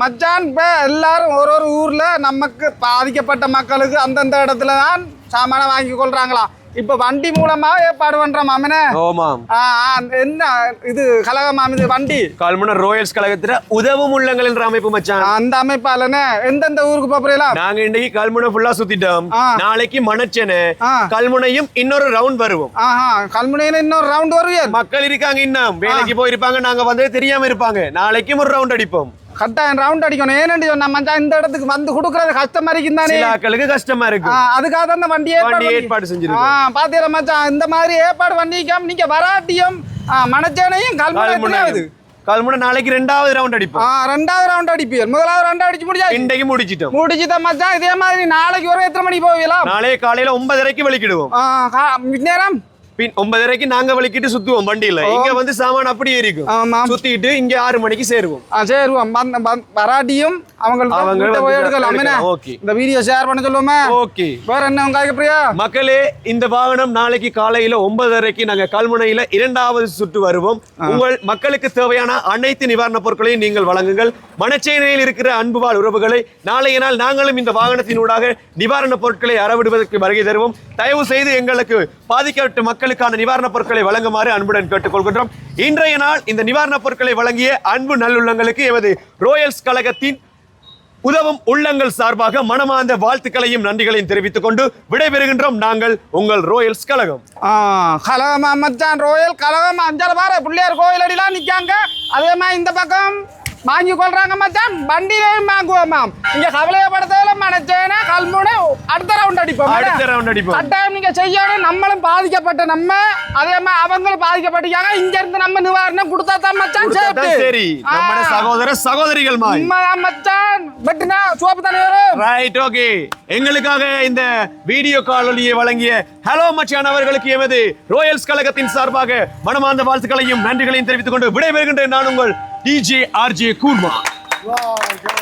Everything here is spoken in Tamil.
மச்சான் இப்ப எல்லாரும் ஒரு ஒரு ஊர்ல நமக்கு பாதிக்கப்பட்ட மக்களுக்கு அந்தந்த இடத்துல தான் சாமான வாங்கி கொள்றாங்களா? இப்ப வண்டி மூலமா ஏற்பாடு பண்றோம் மாமனே. என்ன இது கழகமாம் இது வண்டி? கல்முனை ரோயல்ஸ் கழகத்துல உதவும் உள்ளங்கள் என்ற அமைப்பு மச்சான். அந்த அமைப்பாலனே எந்தெந்த ஊருக்கு போறீங்களா? நாங்க இன்னைக்கு கல்முனை ஃபுல்லா சுத்திட்டோம். நாளைக்கு மணச்சனை. கல்முனையும் இன்னொரு ரவுண்ட் வருவோம். ஆஹா கல்முனையில இன்னொரு ரவுண்ட் வருவீர் மக்கள் இருக்காங்க இன்னும். வேலைக்கு போயிருப்பாங்க நாங்க வந்தே தெரியாம இருப்பாங்க. நாளைக்கும் ஒரு ரவுண்ட் அடிப்போம். கட்டாயம் ரவுண்ட் அடிக்கணும். ஏன்னு சொன்னா மச்சான் இந்த இடத்துக்கு வந்து கொடுக்கறது கஷ்டமா இருக்கும் தானே சில ஆட்களுக்கு கஷ்டமா ஆ, இருக்கும் அதுக்காக தான் இந்த வண்டி ஏற்பாடு செஞ்சிருக்கோம். பாத்தீங்களா மச்சான்? இந்த மாதிரி ஏற்பாடு பண்ணிக்காம நீங்க வராட்டியும் ஆ, மணச்சேனையும் கல்முனை நாளைக்கு ரெண்டாவது ரவுண்ட் அடிப்போம். ஆ ரெண்டாவது ரவுண்ட் அடிப்பீர். முதலாவது ரவுண்ட் அடிச்சு முடிஞ்சா இன்றைக்கு முடிச்சிட்டோம். முடிச்சுதான் மச்சான். இதே மாதிரி நாளைக்கு ஒரு எத்தனை மணிக்கு போவீங்களா? நாளைய காலையில ஒன்பதரைக்கு வெளிக்கிடுவோம். நேரம்? பின் ஒன்பதரைக்கு நாங்க வெளிக்கிட்டு சுத்துவோம் வண்டியில. இங்க வந்து சாமான் அப்படியே இருக்கும். சுத்திட்டு இங்க ஆறு மணிக்கு சேருவோம். ஆ சரி வந்த- வந்த- வராட்டியும் அவங்க போய் எடுக்கலாம். இந்த வீடியோ ஷேர் பண்ண சொல்லுவோமே. ஓகே. வேற என்ன உங்க பிரியா? மக்களே இந்த வாகனம் நாளைக்கு காலையில ஒன்பதரைக்கு நாங்க கல்முனையில இரண்டாவது சுற்று வருவோம். உங்கள் மக்களுக்கு தேவையான அனைத்து நிவாரணப் பொருட்களையும் நீங்கள் வழங்குங்கள். மணச்சேனையில் இருக்கிற அன்பு வாழ் உறவுகளை நாளைய நாள் நாங்களும் இந்த வாகனத்தினூடாக நிவாரணப் பொருட்களை அறவிடுவதற்கு வருகை தருவோம். தயவு செய்து எங்களுக்கு பாதிக்கப்பட்ட மக்களுக்கான நிவாரணப் பொருட்களை வழங்குமாறு அன்புடன் கேட்டுக்கொள்கின்றோம். இன்றைய நாள் இந்த நிவாரணப் பொருட்களை வழங்கிய அன்பு நல்லுள்ளங்களுக்கு எமது ரோயல்ஸ் கழகத்தின் உதவும் உள்ளங்கள் சார்பாக மனமார்ந்த வாழ்த்துக்களையும் நன்றிகளையும் தெரிவித்துக் கொண்டு விடைபெறுகின்றோம். நாங்கள் உங்கள் ரோயல்ஸ் கழகம். கழகம் கலகமா ரோயல் கழகம் அஞ்சால பாரு பிள்ளையார் கோயில் அடிலாம் நிற்காங்க. அதே மாதிரி இந்த பக்கம். வாங்கி கொள்றாங்க மச்சான். வண்டியிலையும் வாங்குவோம் மேம் இங்க கவலையப்படுத்தல மனச்சேனா கல்முனை அடுத்த ரவுண்ட் அடிப்போம். அடுத்த round அடிப்போம். கட்டாயம் நீங்க செய்யணும். நம்மளும் பாதிக்கப்பட்ட நம்ம அதே மாதிரி அவங்களும் பாதிக்கப்பட்டிருக்காங்க. இங்க இருந்து நம்ம நிவாரணம் கொடுத்தா தான் மச்சான். சரி. நம்ம சகோதர சகோதரிகள் மச்சான். வெட்டுனா சோப்பு தானே வரும். ரைட் ஓகே எங்களுக்காக இந்த வீடியோ காணொலியை வழங்கிய ஹலோ மச்சான் அவர்களுக்கு எமது ரோயல்ஸ் கழகத்தின் சார்பாக மனமார்ந்த வாழ்த்துக்களையும் நன்றிகளையும் தெரிவித்துக் கொண்டு விடைபெறுகின்றேன். நான் உங்கள் DJ RJ Kurma. Wow, wow.